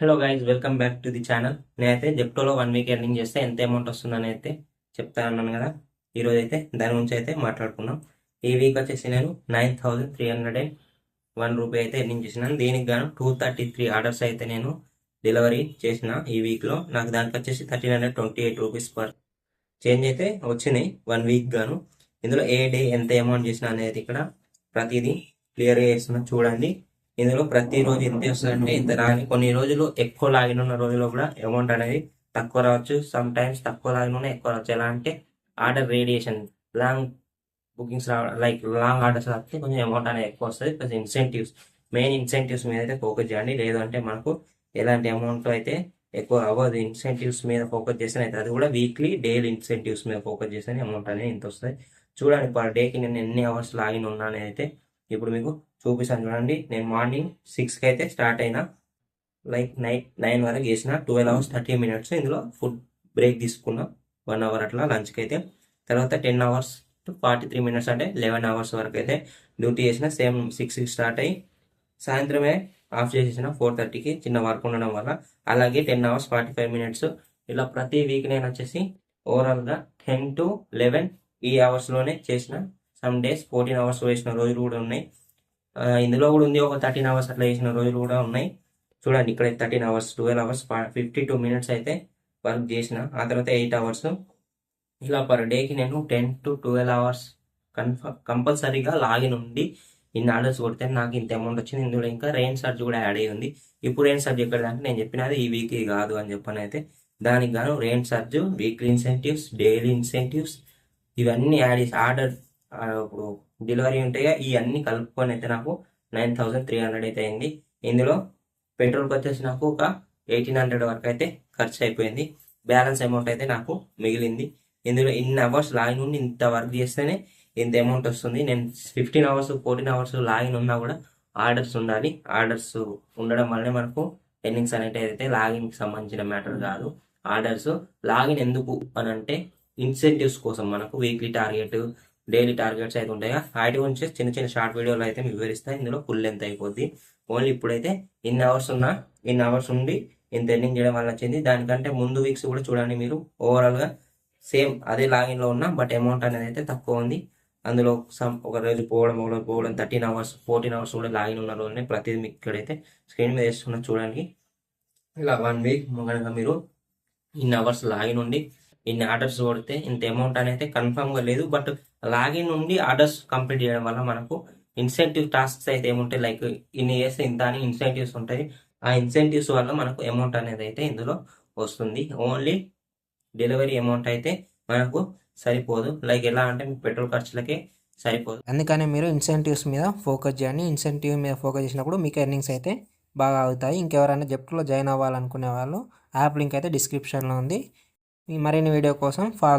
Hello guys welcome back to the channel నేనైతే జెప్టోలో one week earning చేస్తే ఎంత అమౌంట్ వస్తుందని అయితే చెప్తా అన్నాను కదా. ఈరోజు అయితే దాని గురించి అయితే మాట్లాడుకున్నాం ఈ వీక్ వచ్చేసి నేను nine thousand three hundred and one rupee అయితే ఎర్నింగ్ చేసినాను. దీనికి గాను టూ థర్టీ త్రీ ఆర్డర్స్ అయితే నేను డెలివరీ చేసిన ఈ వీక్లో నాకు దానికి వచ్చేసి thirteen hundred twenty eight rupees per change అయితే వచ్చినాయి వన్ వీక్ గాను. ఇందులో ఏ డే ఎంత అమౌంట్ చేసిన అనేది ఇక్కడ ప్రతిదీ క్లియర్గా చేస్తున్నా. చూడండి. ఇందులో ప్రతిరోజు ఎంత వస్తుందంటే ఇంత రాని కొన్ని రోజులు ఎక్కువ లాగిన ఉన్న రోజుల్లో కూడా అమౌంట్ అనేది తక్కువ రావచ్చు. సమ్ టైమ్స్ తక్కువ లాగిన ఉన్న ఎక్కువ రావచ్చు. ఎలా అంటే ఆర్డర్ రేడియేషన్ లాంగ్ బుకింగ్స్ రావడం లైక్ లాంగ్ ఆర్డర్స్ రాస్తే కొంచెం అమౌంట్ అనేది ఎక్కువ వస్తుంది. ప్లస్ ఇన్సెంటివ్స్ మెయిన్ ఇన్సెంటివ్స్ మీద అయితే ఫోకస్ చేయండి. లేదంటే మనకు ఎలాంటి అమౌంట్ అయితే ఎక్కువ అవ్వదు. ఇన్సెంటివ్స్ మీద ఫోకస్ చేస్తే అయితే అది కూడా వీక్లీ డైలీ ఇన్సెంటివ్స్ మీద ఫోకస్ చేస్తే అమౌంట్ అనేది ఇంత వస్తుంది. చూడండి పర్ డేకి నేను ఎన్ని అవర్స్ లాగిన్ ఉన్నానైతే ఇప్పుడు మీకు చూపిస్తాను చూడండి. నేను మార్నింగ్ సిక్స్కి అయితే స్టార్ట్ అయినా లైక్ నైట్ నైన్ వరకు చేసిన ట్వెల్వ్ అవర్స్ థర్టీ మినిట్స్ ఇందులో ఫుడ్ బ్రేక్ తీసుకున్నా వన్ అవర్ అట్లా లంచ్కి అయితే. తర్వాత ten hours to forty three minutes అంటే లెవెన్ అవర్స్ వరకు అయితే డ్యూటీ చేసిన సేమ్ సిక్స్కి స్టార్ట్ అయ్యి సాయంత్రమే ఆఫ్ చేసేసిన ఫోర్ థర్టీకి చిన్న వర్క్ ఉండడం వల్ల. అలాగే ten hours forty five minutes ఇలా ప్రతి వీక్ నేను వచ్చేసి ఓవరాల్గా టెన్ టు లెవెన్ ఈ అవర్స్లోనే చేసిన సమ్ డేస్ ఫోర్టీన్ అవర్స్ వేసిన రోజులు కూడా ఉన్నాయి. ఇందులో కూడా ఉంది ఒక థర్టీన్ అవర్స్ అట్లా వేసిన రోజులు కూడా ఉన్నాయి. చూడండి ఇక్కడ thirteen hours twelve hours fifty two minutes అయితే వర్క్ చేసిన. ఆ తర్వాత ఎయిట్ అవర్స్ ఇలా పర్ డేకి నేను ten to twelve hours confirm కంపల్సరీగా లాగిన్ ఉండి ఇన్ని ఆర్డర్స్ కొడితే నాకు ఇంత అమౌంట్ వచ్చింది. ఇందులో ఇంకా రెయిన్ చార్జ్ కూడా యాడ్ అయ్యి ఉంది ఇప్పుడు రెయిన్ చార్జ్ ఎక్కడ అంటే నేను చెప్పినది ఈ వీక్ కాదు అని చెప్పని అయితే. దానికి గాను rain charge weekly incentives daily incentives ఇవన్నీ యాడ్ చేసి ఆర్డర్ ఇప్పుడు డెలివరీ ఉంటాయి ఇవన్నీ కలుపుకొని అయితే నాకు నైన్ థౌసండ్ త్రీ హండ్రెడ్ అయితే అయింది. ఇందులో పెట్రోల్కి వచ్చేసి నాకు ఒక ఎయిటీన్ హండ్రెడ్ వరకు అయితే ఖర్చు అయిపోయింది. బ్యాలెన్స్ అమౌంట్ అయితే నాకు మిగిలింది. ఇందులో ఇన్ని అవర్స్ లాగిన్ ఉండి ఇంత వర్క్ చేస్తేనే ఇంత అమౌంట్ వస్తుంది. నేను fifteen hours fourteen hours login ఉన్నా కూడా ఆర్డర్స్ ఉండాలి. ఆర్డర్స్ ఉండడం వల్లనే మనకు ఎర్నింగ్స్ అనేవి అయితే లాగిన్కి సంబంధించిన మ్యాటర్ కాదు. ఆర్డర్స్ లాగిన్ ఎందుకు అని అంటే ఇన్సెంటివ్స్ కోసం మనకు వీక్లీ టార్గెట్ డైలీ టార్గెట్స్ అయితే ఉంటాయి వాటి గురించి చిన్న చిన్న షార్ట్ వీడియోలు అయితే మీకు వివరిస్తాయి ఇందులో ఫుల్ లెంత్ అయిపోద్ది. ఓన్లీ ఇప్పుడైతే ఇన్ అవర్స్ ఉన్నా ఇన్ అవర్స్ ఉండి ఇంత ఎర్నింగ్ చేయడం వల్ల వచ్చింది దానికంటే ముందు వీక్స్ కూడా చూడండి మీరు. ఓవరాల్గా సేమ్ అదే లాగిన్లో ఉన్నా బట్ అమౌంట్ అనేది అయితే తక్కువ ఉంది. అందులో సమ్ ఒక రోజు పోవడం ఒక రోజు పోవడం థర్టీన్ అవర్స్ ఫోర్టీన్ అవర్స్ కూడా లాగిన్ ఉన్న రోజునే ప్రతిదీ మీకు ఇక్కడైతే స్క్రీన్ మీద వేస్తున్నా చూడండి. ఇలా వన్ వీక్ కనుక మీరు ఇన్ అవర్స్ లాగిన్ ఉండి ఇన్ని ఆర్డర్స్ కొడితే ఇంత అమౌంట్ అనేది కన్ఫర్మ్గా లేదు. బట్ లాగిన్ ఉండి ఆర్డర్స్ కంప్లీట్ చేయడం వల్ల మనకు ఇన్సెంటివ్ టాస్క్స్ అయితే ఏముంటాయి? లైక్ ఇన్ని చేస్తే ఇంత అని ఇన్సెంటివ్స్ ఉంటాయి. ఆ ఇన్సెంటివ్స్ వల్ల మనకు అమౌంట్ అనేది అయితే ఇందులో వస్తుంది. ఓన్లీ డెలివరీ అమౌంట్ అయితే మనకు సరిపోదు. లైక్ ఎలా అంటే మీకు పెట్రోల్ ఖర్చులకే సరిపోదు. అందుకనే మీరు ఇన్సెంటివ్స్ మీద ఫోకస్ చేయండి. ఇన్సెంటివ్ మీద ఫోకస్ చేసినప్పుడు మీకు ఎర్నింగ్స్ అయితే బాగా అవుతాయి. ఇంకెవరైనా జెప్ట్లో జాయిన్ అవ్వాలనుకునే వాళ్ళు యాప్ లింక్ అయితే డిస్క్రిప్షన్లో ఉంది. మరిన్ని వీడియో కోసం ఫాలో